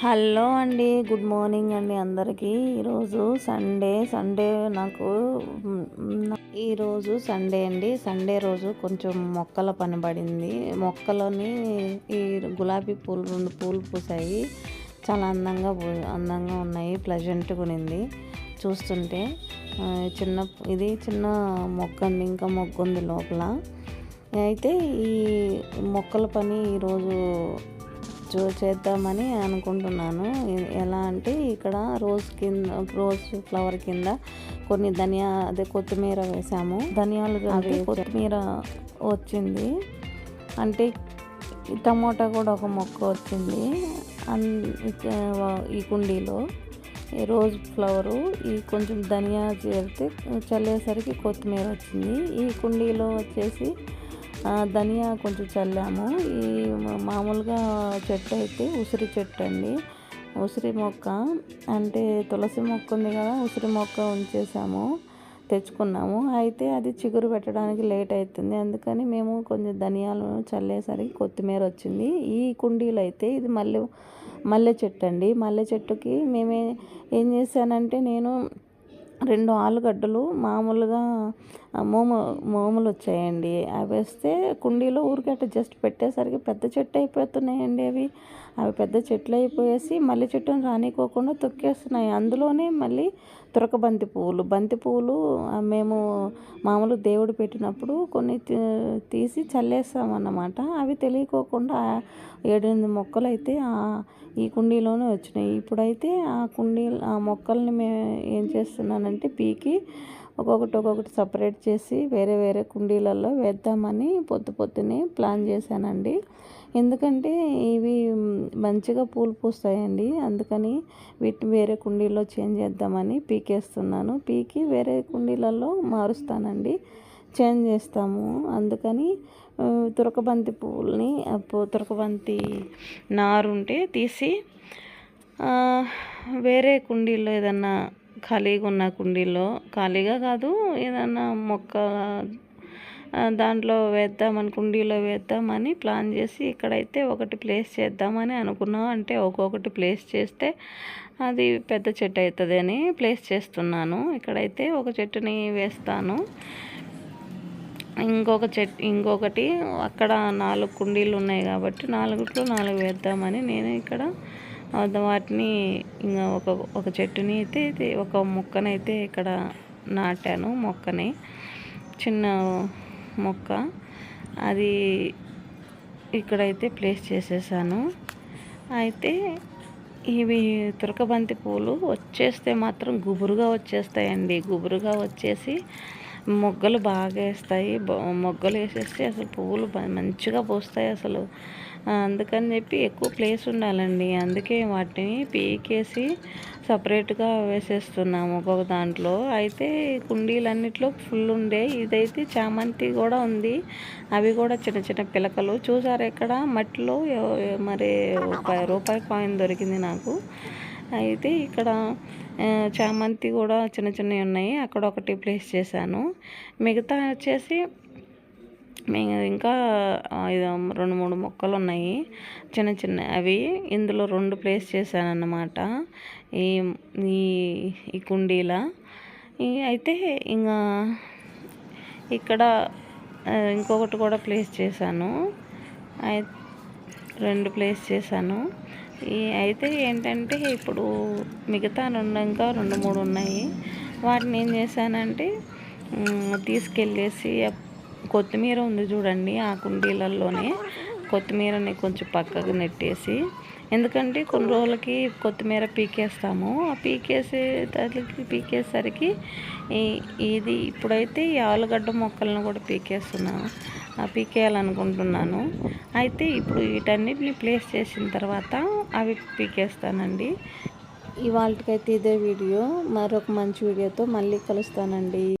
Hello అండి good morning అండి అందరికీ. ఈరోజు సండే సండే నాకు ఈరోజు సండే అండి. సండే రోజు కొంచెం మొక్కల పని పడింది. మొక్కలని ఈ గులాబీ పూలు రెండు పూలు పూసాయి. చాలా అందంగా అందంగా ఉన్నాయి. ప్లెజెంట్గా ఉన్నింది చూస్తుంటే చిన్న ఇది చిన్న మొక్క ఉంది ఇంకా మొక్క ఉంది లోపల. అయితే ఈ మొక్కల పని ఈరోజు చేద్దామని అనుకుంటున్నాను. ఎలా అంటే ఇక్కడ రోజ్ కింద రోజ్ ఫ్లవర్ కింద కొన్ని ధనియా అదే కొత్తిమీర వేసాము. ధనియాలు కొత్తిమీర వచ్చింది. అంటే టమోటా కూడా ఒక మొక్క వచ్చింది. ఈ కుండీలో. రోజ్ ఫ్లవరు ఈ కొంచెం ధనియా చేరితే చల్లేసరికి కొత్తిమీర వచ్చింది. ఈ కుండీలో వచ్చేసి ధనియా కొంచెం చల్లాము. ఈ మామూలుగా చెట్టు అయితే ఉసిరి చెట్టు అండి. ఉసిరి మొక్క అంటే తులసి మొక్క ఉంది కదా ఉసిరి మొక్క ఉంచేసాము తెచ్చుకున్నాము. అయితే అది చిగురు పెట్టడానికి లేట్ అవుతుంది అందుకని మేము కొంచెం ధనియాలు చల్లేసరికి కొత్తిమీర వచ్చింది. ఈ కుండీలు అయితే ఇది మల్లె మల్లె చెట్టు అండి. మల్లె చెట్టుకి మేమే ఏం చేశానంటే నేను రెండు ఆలుగడ్డలు మామూలుగా మోము మోములు వచ్చాయండి అవి వేస్తే కుండీలో ఊరికట్ట జస్ట్ పెట్టేసరికి పెద్ద చెట్టు అయిపోతున్నాయండి అవి. అవి పెద్ద చెట్లు అయిపోయేసి మల్లె చెట్టును రానికోకుండా తొక్కేస్తున్నాయి. అందులోనే మళ్ళీ తురక బంతి పువ్వులు. బంతి పువ్వులు మేము మామూలు దేవుడు పెట్టినప్పుడు కొన్ని తీసి చల్లేస్తామన్నమాట. అవి తెలియకోకుండా ఏడెనిమిది మొక్కలు అయితే ఈ కుండీలోనే వచ్చినాయి. ఇప్పుడైతే ఆ కుండీ ఆ మొక్కల్ని మేము ఏం చేస్తున్నానంటే పీకి ఒక్కొక్కటి ఒక్కొక్కటి సపరేట్ చేసి వేరే వేరే కుండీలలో వేద్దామని పొద్దు పొద్దునే ప్లాన్ చేశానండి. ఎందుకంటే ఇవి మంచిగా పూలు పూస్తాయండి. అందుకని వీటిని వేరే కుండీలో చేంజ్ చేద్దామని పీకేస్తున్నాను. పీకి వేరే కుండీలలో మారుస్తానండి. చేంజ్ చేస్తాము. అందుకని తురకబంతి పువ్వుల్ని తురకబంతి నారు ఉంటే తీసి వేరే కుండీలో ఏదన్నా ఖాళీగా ఉన్న కుండీలో ఖాళీగా కాదు ఏదన్నా మొక్క దాంట్లో వేద్దామని కుండీలో వేద్దామని ప్లాన్ చేసి ఇక్కడైతే ఒకటి ప్లేస్ చేద్దామని అనుకున్నాం. అంటే ఒక్కొక్కటి ప్లేస్ చేస్తే అది పెద్ద చెట్టు అవుతుంది అని ప్లేస్ చేస్తున్నాను. ఇక్కడైతే ఒక చెట్టుని వేస్తాను. ఇంకొక చెట్టు ఇంకొకటి అక్కడ నాలుగు కుండీలు ఉన్నాయి కాబట్టి నాలుగుట్లో నాలుగు వేద్దామని నేను ఇక్కడ వాటిని ఇంకా ఒక ఒక చెట్టుని అయితే ఒక మొక్కనైతే ఇక్కడ నాటాను మొక్కని. చిన్న మొక్క. అది ఇక్కడైతే ప్లేస్ చేసేసాను. అయితే ఇవి తురకబంతి పూలు వచ్చేస్తే మాత్రం గుబురుగా వచ్చేస్తాయండి. గుబురుగా వచ్చేసి మొగ్గలు బాగా వేస్తాయి. మొగ్గలు వేసేస్తే అసలు పువ్వులు మంచిగా పూస్తాయి అసలు. అందుకని చెప్పి ఎక్కువ ప్లేస్ ఉండాలండి. అందుకే వాటిని పీకేసి సపరేట్గా వేసేస్తున్నాము ఒక్కొక్క దాంట్లో. అయితే కుండీలన్నిట్లో ఫుల్ ఉండే. ఇదైతే చామంతి కూడా ఉంది. అవి కూడా చిన్న చిన్న పిలకలు. చూసారు ఎక్కడ? మట్టిలో మరి రూపాయి కాయిన్ దొరికింది నాకు. అయితే ఇక్కడ చామంతి కూడా చిన్న చిన్నవి ఉన్నాయి. అక్కడ ఒకటి ప్లేస్ చేశాను. మిగతా వచ్చేసి మేము ఇంకా రెండు మూడు మొక్కలు ఉన్నాయి. చిన్న చిన్న అవి ఇందులో రెండు ప్లేస్ చేశాను అన్నమాట ఈ ఈ కుండీల. అయితే ఇంకా ఇక్కడ ఇంకొకటి కూడా ప్లేస్ చేశాను. రెండు ప్లేస్ చేశాను. అయితే ఏంటంటే ఇప్పుడు మిగతా రెండు ఇంకా రెండు మూడు ఉన్నాయి వాటిని ఏం చేశానంటే తీసుకెళ్ళేసి కొత్తిమీర ఉంది చూడండి ఆ కుండీలలోనే కొత్తిమీరని కొంచెం పక్కకు నెట్టేసి ఎందుకంటే కొన్ని రోజులకి కొత్తిమీర పీకేస్తాము. ఆ పీకేసే దానికి పీకేసరికి ఇది ఇప్పుడైతే ఈ ఆలుగడ్డ మొక్కలను కూడా పీకేస్తున్నాను. పీకేయాలనుకుంటున్నాను. అయితే ఇప్పుడు వీటన్నిటిని ప్లేస్ చేసిన తర్వాత అవి పీకేస్తానండి. ఇవాళకైతే ఇదే వీడియో. మరొక మంచి వీడియోతో మళ్ళీ కలుస్తానండి.